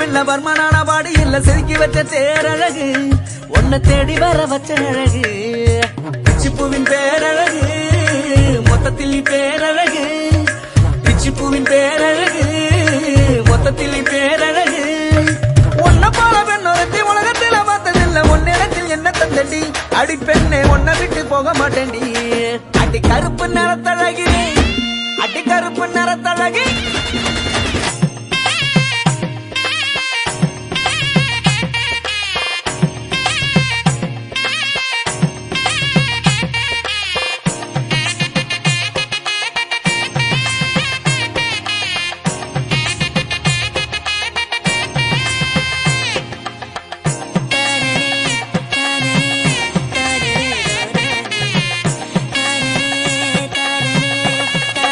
இல்ல பர்மனான பாடு இல்ல செதுக்கி வச்ச தேரழகு. உன்னை தேடி வர வச்ச அழகு. பிச்சிப்பூவின் பேரழகு மொத்தத்தில் நீ பேரழகு. பிச்சிப்பூவின் பேரழகு மொத்தத்தில் நீ பேரழகு. உன்னை போல பெண்ணொருத்தி உலகத்தில் பார்த்ததில்ல. உன்னிடத்தில் என்ன தந்தடி? அடி பெண்ணே உன்னை விட்டு போக மாட்டேன்டி. அடி கருப்பு நிறத்தழகி அடி கருப்பு நிறத்தழகி.